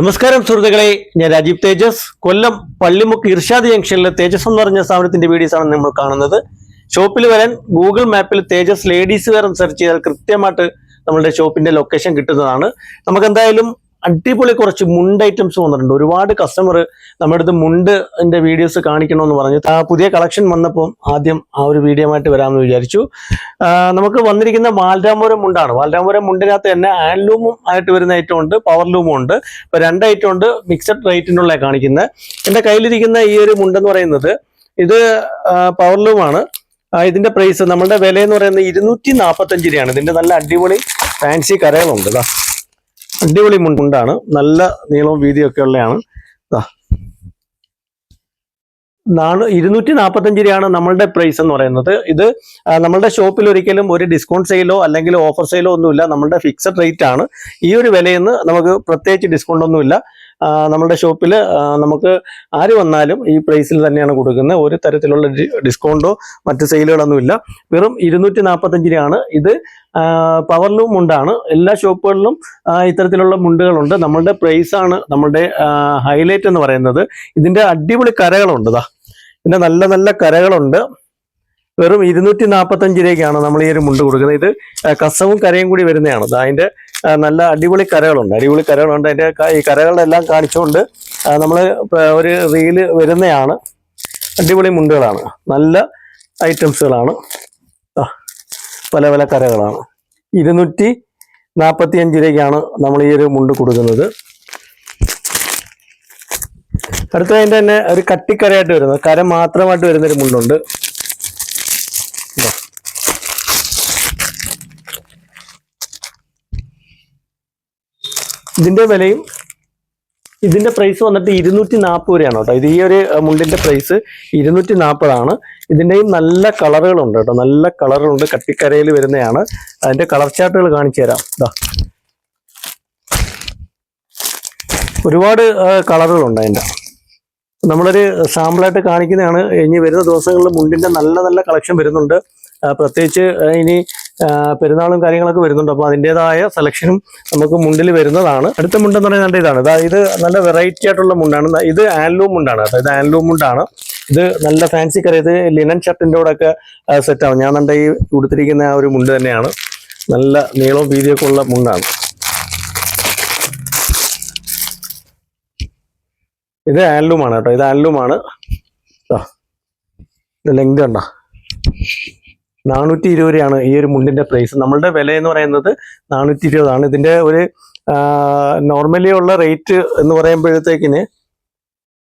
നമസ്കാരം സുഹൃത്തുക്കളെ ഞാൻ രാജീവ് തേജസ്. കൊല്ലം പള്ളിമുക്ക് ഇർഷാദ് ജംഗ്ഷനിലെ തേജസ് എന്ന് പറഞ്ഞ സ്ഥാപനത്തിന്റെ വീഡിയോസ് ആണ് നമ്മൾ കാണുന്നത്. ഷോപ്പിൽ വരാൻ ഗൂഗിൾ മാപ്പിൽ തേജസ് ലേഡീസ് വെയർ സെർച്ച് ചെയ്താൽ കൃത്യമായിട്ട് നമ്മളുടെ ഷോപ്പിന്റെ ലൊക്കേഷൻ കിട്ടുന്നതാണ്. നമുക്ക് എന്തായാലും അടിപൊളി കുറച്ച് മുണ്ട് ഐറ്റംസ് വന്നിട്ടുണ്ട്. ഒരുപാട് കസ്റ്റമർ നമ്മുടെ അടുത്ത് മുണ്ടിന്റെ വീഡിയോസ് കാണിക്കണമെന്ന് പറഞ്ഞു. ആ പുതിയ കളക്ഷൻ വന്നപ്പോൾ ആദ്യം ആ ഒരു വീഡിയോ ആയിട്ട് വരാമെന്ന് വിചാരിച്ചു. നമുക്ക് വന്നിരിക്കുന്ന വാൽരാമപുരം മുണ്ടാണ്. വാൽരാമപുരം മുണ്ടിനകത്ത് തന്നെ ഹാൻഡ്ലൂമും ആയിട്ട് വരുന്ന ഐറ്റം ഉണ്ട് പവർ ലൂമും ഉണ്ട്. ഇപ്പൊ രണ്ട് ഐറ്റം ഉണ്ട് മിക്സഡ് റേറ്റിനുള്ള കാണിക്കുന്നത്. എന്റെ കയ്യിലിരിക്കുന്ന ഈ ഒരു മുണ്ടെന്ന് പറയുന്നത് ഇത് പവർ ലൂമാണ് ഇതിന്റെ പ്രൈസ് നമ്മുടെ വില എന്ന് പറയുന്നത് ഇരുന്നൂറ്റി നാൽപ്പത്തഞ്ച് രൂപയാണ്. ഇതിന്റെ നല്ല അടിപൊളി ഫാൻസി കരകളുണ്ട് ഇതാ അടിപൊളി മുണ്ടാണ്. നല്ല നീളവും വീതിയും ഒക്കെ ഉള്ളതാണ് നാണ് ഇരുന്നൂറ്റി നാൽപ്പത്തഞ്ച് രൂപയാണ് നമ്മളുടെ പ്രൈസ് എന്ന് പറയുന്നത്. ഇത് നമ്മളുടെ ഷോപ്പിൽ ഒരിക്കലും ഒരു ഡിസ്കൗണ്ട് സെയിലോ അല്ലെങ്കിൽ ഓഫർ സെയിലോ ഒന്നുമില്ല. നമ്മളുടെ ഫിക്സഡ് റേറ്റ് ആണ്. ഈ ഒരു വിലയിൽ നമുക്ക് പ്രത്യേകിച്ച് ഡിസ്കൗണ്ട് ഒന്നുമില്ല. ആ, നമ്മളുടെ ഷോപ്പിൽ നമുക്ക് ആര് വന്നാലും ഈ പ്രൈസിൽ തന്നെയാണ് കൊടുക്കുന്നത്. ഒരു തരത്തിലുള്ള ഡിസ്കൗണ്ടോ മറ്റ് സെയിലുകളൊന്നുമില്ല വെറും ഇരുന്നൂറ്റി നാൽപ്പത്തഞ്ച് രൂപയാണ്. ഇത് പവർ ലൂം മുണ്ടാണ്. എല്ലാ ഷോപ്പുകളിലും ഇത്തരത്തിലുള്ള മുണ്ടുകളുണ്ട്. നമ്മളുടെ പ്രൈസ് ആണ് നമ്മളുടെ ഹൈലൈറ്റ് എന്ന് പറയുന്നത്. ഇതിന്റെ അടിപൊളി കരകളുണ്ട് ഇതാ ഇതിന്റെ നല്ല നല്ല കരകളുണ്ട്. വെറും ഇരുന്നൂറ്റി നാൽപ്പത്തഞ്ച് രൂപയ്ക്കാണ് നമ്മൾ ഈ ഒരു മുണ്ട് കൊടുക്കുന്നത്. ഇത് കസവും കരയും കൂടി വരുന്നതാണ് അതിന്റെ നല്ല അടിപൊളി കരകളുണ്ട്. അടിപൊളി കരകളുണ്ട്. അതിന്റെ ഈ കരകളുടെ എല്ലാം കാണിച്ചുകൊണ്ട് നമ്മൾ ഒരു റീൽ വരുന്നതാണ് അടിപൊളി മുണ്ടുകളാണ്. നല്ല ഐറ്റംസുകളാണ്. പല പല കരകളാണ്. ഇരുന്നൂറ്റി നാൽപ്പത്തി അഞ്ച് രൂപയ്ക്കാണ് നമ്മൾ ഈ ഒരു മുണ്ട് കൊടുക്കുന്നത്. അടുത്ത അതിന്റെ തന്നെ ഒരു കട്ടിക്കരയായിട്ട് വരുന്നത്. കര മാത്രമായിട്ട് വരുന്നൊരു മുണ്ടുണ്ട്. ഇതിന്റെ വിലയും ഇതിന്റെ പ്രൈസ് വന്നിട്ട് ഇരുന്നൂറ്റി നാൽപ്പത് രൂപയാണ് കേട്ടോ. ഇത് ഈ ഒരു മുണ്ടിന്റെ പ്രൈസ് ഇരുന്നൂറ്റി നാൽപ്പതാണ് ഇതിന്റെയും നല്ല കളറുകളുണ്ട് കേട്ടോ. നല്ല കളറുണ്ട് കട്ടിക്കരയിൽ വരുന്നതാണ് അതിന്റെ കളർ ചാർട്ടുകൾ കാണിച്ചു തരാം. ഒരുപാട് കളറുകളുണ്ട് അതിന്റെ. നമ്മളൊരു സാമ്പിളായിട്ട് കാണിക്കുന്നതാണ്. ഇനി വരുന്ന ദിവസങ്ങളിൽ മുണ്ടിന്റെ നല്ല നല്ല കളക്ഷൻ വരുന്നുണ്ട്. പ്രത്യേകിച്ച് ഇനി പെരുന്നാളും കാര്യങ്ങളൊക്കെ വരുന്നുണ്ട്. അപ്പോൾ അതിന്റെതായ സെലക്ഷനും നമുക്ക് മുണ്ടിൽ വരുന്നതാണ്. അടുത്ത മുണ്ടെന്ന് പറയുന്നത് ഇതാണ്. അതായത് നല്ല വെറൈറ്റി ആയിട്ടുള്ള മുണ്ടാണ്. ഇത് ആൻലൂം മുണ്ടാണ്. അതായത് ആൻലൂം മുണ്ടാണ്. ഇത് നല്ല ഫാൻസി കറി ഇത് ലിനൻ ഷർട്ടിന്റെ കൂടെ ഒക്കെ സെറ്റ് ആവും ഞാൻ നല്ല ഈ ഉടുത്തിരിക്കുന്ന ആ ഒരു മുണ്ട് തന്നെയാണ്. നല്ല നീളവും വീതിയൊക്കെ ഉള്ള മുണ്ടാണ്. ഇത് ആൻലൂമാണ് കേട്ടോ. ഇത് ആൻലൂമാണ് ലെങ്ത് കണ്ടോ. നാനൂറ്റി ഇരുപത് രൂപയാണ് ഈ ഒരു മുണ്ടിന്റെ പ്രൈസ് നമ്മളുടെ വില എന്ന് പറയുന്നത് നാനൂറ്റി ഇരുപതാണ് ഇതിന്റെ ഒരു നോർമലി ഉള്ള റേറ്റ് എന്ന് പറയുമ്പോഴത്തേക്കിന്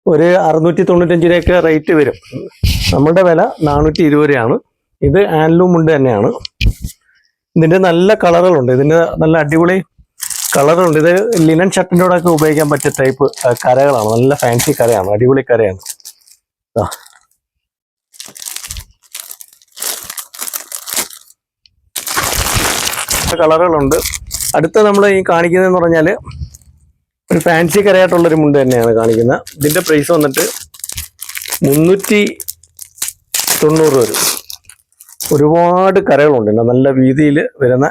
ഒരു അറുന്നൂറ്റി തൊണ്ണൂറ്റഞ്ച് രൂപയൊക്കെ റേറ്റ് വരും. നമ്മളുടെ വില നാനൂറ്റി ഇരുപത് രൂപയാണ് ഇത് ആൻലൂം മുണ്ട് തന്നെയാണ്. ഇതിന്റെ നല്ല കളറുകളുണ്ട്. ഇതിന്റെ നല്ല അടിപൊളി കളറുണ്ട് ഇത് ലിനൻ ഷർട്ടിന്റെ ഒക്കെ ഉപയോഗിക്കാൻ പറ്റിയ ടൈപ്പ് കരകളാണ്. നല്ല ഫാൻസി കരയാണ്. അടിപൊളി കരയാണ്. കളറുകളുണ്ട്. അടുത്ത നമ്മൾ ഈ കാണിക്കുന്നതെന്ന് പറഞ്ഞാൽ ഒരു ഫാൻസി കരയായിട്ടുള്ളൊരു മുണ്ട് തന്നെയാണ് കാണിക്കുന്നത്. ഇതിന്റെ പ്രൈസ് വന്നിട്ട് മുന്നൂറ്റി തൊണ്ണൂറ് വരും. ഒരുപാട് കരകളുണ്ട് നല്ല വീതിയിൽ വരുന്ന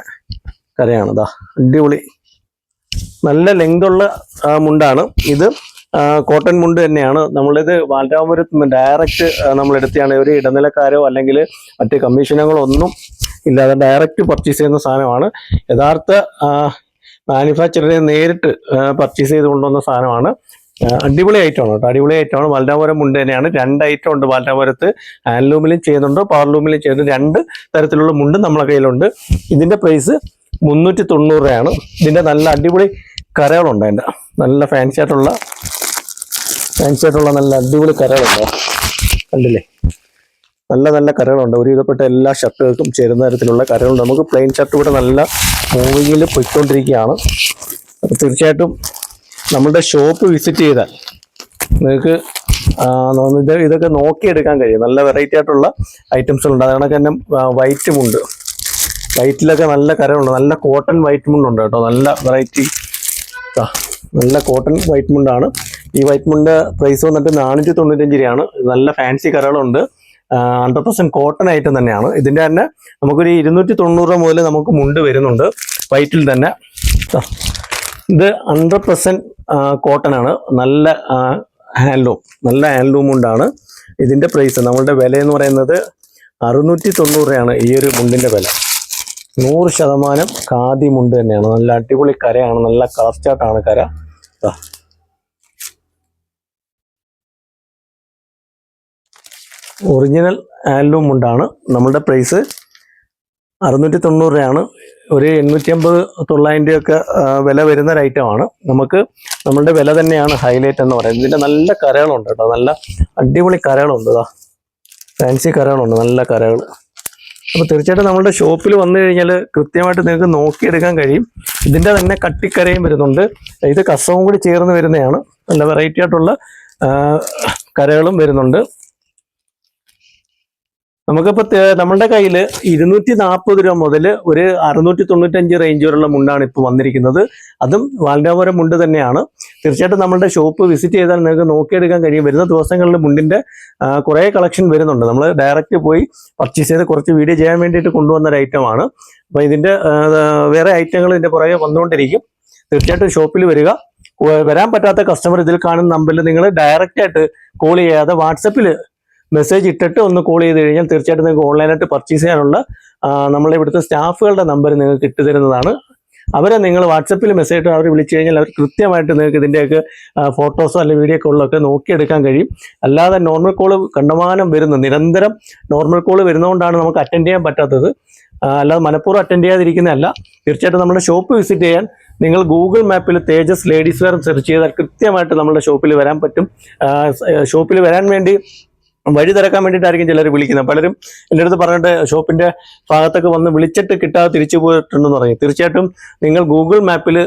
കരയാണ്. ഇതാ അടിപൊളി. നല്ല ലെങ്തുള്ള മുണ്ടാണ്. ഇത് കോട്ടൺ മുണ്ട് തന്നെയാണ്. നമ്മളിത് വാൽരാമപുരത്ത് നിന്ന് ഡയറക്റ്റ് നമ്മൾ എടുത്തതാണ് ഒരു ഇടനിലക്കാരോ അല്ലെങ്കിൽ മറ്റ് കമ്മീഷനുകളോ ഒന്നും ഇല്ലാതെ ഡയറക്റ്റ് പർച്ചേസ് ചെയ്യുന്ന സാധനമാണ്. യഥാർത്ഥ മാനുഫാക്ചറിനെ നേരിട്ട് പർച്ചേസ് ചെയ്ത് കൊണ്ടുവന്ന സാധനമാണ്. അടിപൊളി ഐറ്റമാണ് കേട്ടോ. അടിപൊളി ഐറ്റമാണ് വാൽറ്റാപുരം മുണ്ട് തന്നെയാണ്. രണ്ട് ഐറ്റം ഉണ്ട് വാൽറ്റാപുരത്ത് ഹാൻഡ്ലൂമിലും ചെയ്യുന്നുണ്ട് പവർ ലൂമിലും ചെയ്യുന്നുണ്ട് രണ്ട് തരത്തിലുള്ള മുണ്ട് നമ്മളെ കയ്യിലുണ്ട്. ഇതിന്റെ പ്രൈസ് മുന്നൂറ്റി തൊണ്ണൂറ് രൂപയാണ്. ഇതിന്റെ നല്ല അടിപൊളി കരകളുണ്ട് അതിന്റെ നല്ല ഫാൻസി ആയിട്ടുള്ള ഫാൻസി ആയിട്ടുള്ള നല്ല അടിപൊളി കരകളുണ്ട്. കണ്ടില്ലേ? നല്ല നല്ല കരകളുണ്ട്. ഒരുവിധപ്പെട്ട എല്ലാ ഷർട്ടുകൾക്കും ചേരുന്ന തരത്തിലുള്ള കരകളുണ്ട്. നമുക്ക് പ്ലെയിൻ ഷർട്ട് ഇവിടെ നല്ല മൂവിങ്ങിൽ പൊയ്ക്കൊണ്ടിരിക്കുകയാണ്. തീർച്ചയായിട്ടും നമ്മളുടെ ഷോപ്പ് വിസിറ്റ് ചെയ്താൽ നിങ്ങൾക്ക് ഇത് ഇതൊക്കെ നോക്കിയെടുക്കാൻ കഴിയും. നല്ല വെറൈറ്റി ആയിട്ടുള്ള ഐറ്റംസുകളുണ്ട് അതുകൊണ്ടൊക്കെ തന്നെ വൈറ്റ് ഉണ്ട്. വൈറ്റിലൊക്കെ നല്ല കരമുണ്ട് നല്ല കോട്ടൺ വൈറ്റ് മുണ്ടുണ്ട് കേട്ടോ. നല്ല വെറൈറ്റി നല്ല കോട്ടൺ വൈറ്റ് മുണ്ടാണ്. ഈ വൈറ്റ് മുണ്ട് പ്രൈസ് വന്നിട്ട് നാനൂറ്റി തൊണ്ണൂറ്റഞ്ച് രൂപയാണ്. നല്ല ഫാൻസി കരകളുണ്ട്. ഹൺഡ്രഡ് പെർസെന്റ് കോട്ടൺ ആയിട്ടും തന്നെയാണ്. ഇതിന്റെ തന്നെ നമുക്കൊരു ഇരുന്നൂറ്റി തൊണ്ണൂറ് മുതൽ നമുക്ക് മുണ്ട് വരുന്നുണ്ട്. വൈറ്റിൽ തന്നെ. ഇത് ഹൺഡ്രഡ് പെർസെന്റ് കോട്ടൺ ആണ്. നല്ല ഹാൻഡ്ലൂം നല്ല ഹാൻഡ്ലൂം മുണ്ടാണ്. ഇതിന്റെ പ്രൈസ് നമ്മളുടെ വില എന്ന് പറയുന്നത് അറുന്നൂറ്റി തൊണ്ണൂറ് രൂപയാണ് ഈ ഒരു മുണ്ടിന്റെ വില. നൂറ് ശതമാനം ഖാദി മുണ്ട് തന്നെയാണ്. നല്ല അടിപൊളി കരയാണ്. നല്ല കളർ ചാട്ടാണ് കര. ഒറിജിനൽ ആൽബം ഉണ്ടാണ്. നമ്മളുടെ പ്രൈസ് അറുന്നൂറ്റി തൊണ്ണൂറ് രൂപയാണ്. ഒരു എണ്ണൂറ്റി അമ്പത് തൊള്ളായിരം രൂപയൊക്കെ വില വരുന്ന ഒരു ഐറ്റമാണ് നമുക്ക് നമ്മളുടെ വില തന്നെയാണ് ഹൈലൈറ്റ് എന്ന് പറയുന്നത്. ഇതിന്റെ നല്ല കരകളുണ്ട് കേട്ടോ. നല്ല അടിപൊളി കരകളുണ്ട് ഇതാ. ഫാൻസി കരകളുണ്ട്. നല്ല കരകൾ. അപ്പോൾ തീർച്ചയായിട്ടും നമ്മുടെ ഷോപ്പിൽ വന്നു കഴിഞ്ഞാൽ കൃത്യമായിട്ട് നിങ്ങൾക്ക് നോക്കിയെടുക്കാൻ കഴിയും. ഇതിന്റെ തന്നെ കട്ടിക്കരയും വരുന്നുണ്ട്. ഇത് കസവും കൂടി ചേർന്ന് വരുന്നതാണ്. നല്ല വെറൈറ്റി ആയിട്ടുള്ള കരകളും വരുന്നുണ്ട്. നമുക്കിപ്പോൾ നമ്മളുടെ കയ്യിൽ ഇരുന്നൂറ്റി നാൽപ്പത് രൂപ മുതൽ ഒരു അറുന്നൂറ്റി തൊണ്ണൂറ്റഞ്ച് റേഞ്ച് വരെയുള്ള മുണ്ടാണ് ഇപ്പോൾ വന്നിരിക്കുന്നത്. അതും വാൽഡാപുരം മുണ്ട് തന്നെയാണ്. തീർച്ചയായിട്ടും നമ്മളുടെ ഷോപ്പ് വിസിറ്റ് ചെയ്താൽ നിങ്ങൾക്ക് നോക്കിയെടുക്കാൻ കഴിയും. വരുന്ന ദിവസങ്ങളിൽ മുണ്ടിന്റെ ആ, കുറേ കളക്ഷൻ വരുന്നുണ്ട്. നമ്മൾ ഡയറക്റ്റ് പോയി പർച്ചേസ് ചെയ്ത് കുറച്ച് വീഡിയോ ചെയ്യാൻ വേണ്ടിയിട്ട് കൊണ്ടുവന്ന ഒരു ഐറ്റമാണ് അപ്പോൾ ഇതിന്റെ വേറെ ഐറ്റങ്ങൾ ഇതിന്റെ പുറകെ വന്നുകൊണ്ടിരിക്കും. തീർച്ചയായിട്ടും ഷോപ്പിൽ വരിക. വരാൻ പറ്റാത്ത കസ്റ്റമർ ഇതിൽ കാണുന്ന നമ്പറിൽ നിങ്ങൾ ഡയറക്റ്റ് ആയിട്ട് കോൾ ചെയ്യാതെ വാട്സപ്പിൽ മെസ്സേജ് ഇട്ടിട്ട് ഒന്ന് കോൾ ചെയ്ത് കഴിഞ്ഞാൽ തീർച്ചയായിട്ടും നിങ്ങൾക്ക് ഓൺലൈനായിട്ട് പർച്ചേസ് ചെയ്യാനുള്ള നമ്മളെ ഇവിടുത്തെ സ്റ്റാഫുകളുടെ നമ്പർ നിങ്ങൾക്ക് ഇട്ടു തരുന്നതാണ്. അവരെ നിങ്ങൾ വാട്സപ്പിൽ മെസ്സേജ് ഇട്ട് അവർ വിളിച്ചു കഴിഞ്ഞാൽ അവർ കൃത്യമായിട്ട് നിങ്ങൾക്ക് ഇതിന്റെയൊക്കെ ഫോട്ടോസോ അല്ലെങ്കിൽ വീഡിയോ കോളിലൊക്കെ നോക്കിയെടുക്കാൻ കഴിയും. അല്ലാതെ നോർമൽ കോൾ കണ്ടമാനം വരുന്നു നിരന്തരം നോർമൽ കോൾ വരുന്നതുകൊണ്ടാണ് നമുക്ക് അറ്റൻഡ് ചെയ്യാൻ പറ്റാത്തത്. അല്ലാതെ മനഃപൂർവം അറ്റൻഡ് ചെയ്യാതിരിക്കുന്നതല്ല. തീർച്ചയായിട്ടും നമ്മുടെ ഷോപ്പ് വിസിറ്റ് ചെയ്യാൻ നിങ്ങൾ ഗൂഗിൾ മാപ്പിൽ തേജസ് ലേഡീസ് വെയർ സെർച്ച് ചെയ്താൽ കൃത്യമായിട്ട് നമ്മുടെ ഷോപ്പിൽ വരാൻ പറ്റും. ഷോപ്പിൽ വരാൻ വേണ്ടി വഴി തിരക്കാൻ വേണ്ടിയിട്ടായിരിക്കും ചിലർ വിളിക്കുന്നത്. പലരും എന്റെ അടുത്ത് പറഞ്ഞിട്ട് ഷോപ്പിന്റെ ഭാഗത്തൊക്കെ വന്ന് വിളിച്ചിട്ട് കിട്ടാതെ തിരിച്ചു പോയിട്ടുണ്ടെന്ന് പറയും. തീർച്ചയായിട്ടും നിങ്ങൾ ഗൂഗിൾ മാപ്പിൽ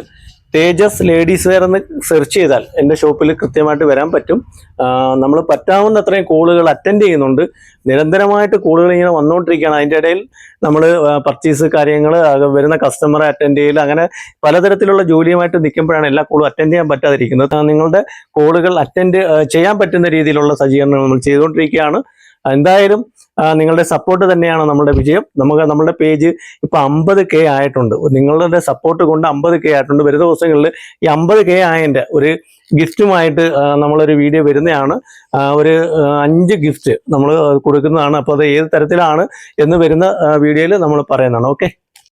തേജസ് ലേഡീസ് വെയർ എന്ന് സെർച്ച് ചെയ്താൽ എന്റെ ഷോപ്പിൽ കൃത്യമായിട്ട് വരാൻ പറ്റും. നമ്മൾ പറ്റാവുന്ന അത്രയും കോളുകൾ അറ്റൻഡ് ചെയ്യുന്നുണ്ട്. നിരന്തരമായിട്ട് കോളുകൾ ഇങ്ങനെ വന്നുകൊണ്ടിരിക്കുകയാണ് അതിന്റെ ഇടയിൽ നമ്മൾ പർച്ചേസ് കാര്യങ്ങൾ വരുന്ന കസ്റ്റമറെ അറ്റൻഡ് ചെയ്യൽ അങ്ങനെ പലതരത്തിലുള്ള ജോലിയുമായിട്ട് നിൽക്കുമ്പോഴാണ് എല്ലാ കോളും അറ്റൻഡ് ചെയ്യാൻ പറ്റാതിരിക്കുന്നത്. നിങ്ങളുടെ കോളുകൾ അറ്റൻഡ് ചെയ്യാൻ പറ്റുന്ന രീതിയിലുള്ള സജ്ജീകരണങ്ങൾ നമ്മൾ ചെയ്തുകൊണ്ടിരിക്കുകയാണ്. എന്തായാലും നിങ്ങളുടെ സപ്പോർട്ട് തന്നെയാണ് നമ്മുടെ വിജയം. നമുക്ക് നമ്മുടെ പേജ് ഇപ്പൊ അമ്പത് കെ ആയിട്ടുണ്ട്. നിങ്ങളുടെ സപ്പോർട്ട് കൊണ്ട് അമ്പത് കെ ആയിട്ടുണ്ട്. വരുന്ന ദിവസങ്ങളിൽ ഈ അമ്പത് കെ ആയതിന്റെ ഒരു ഗിഫ്റ്റുമായിട്ട് നമ്മളൊരു വീഡിയോ വരുന്നതാണ്. ഒരു അഞ്ച് ഗിഫ്റ്റ് നമ്മൾ കൊടുക്കുന്നതാണ്. അപ്പോൾ അത് ഏത് തരത്തിലാണ് എന്ന് വരുന്ന വീഡിയോയിൽ നമ്മൾ പറയുന്നതാണ്. ഓക്കെ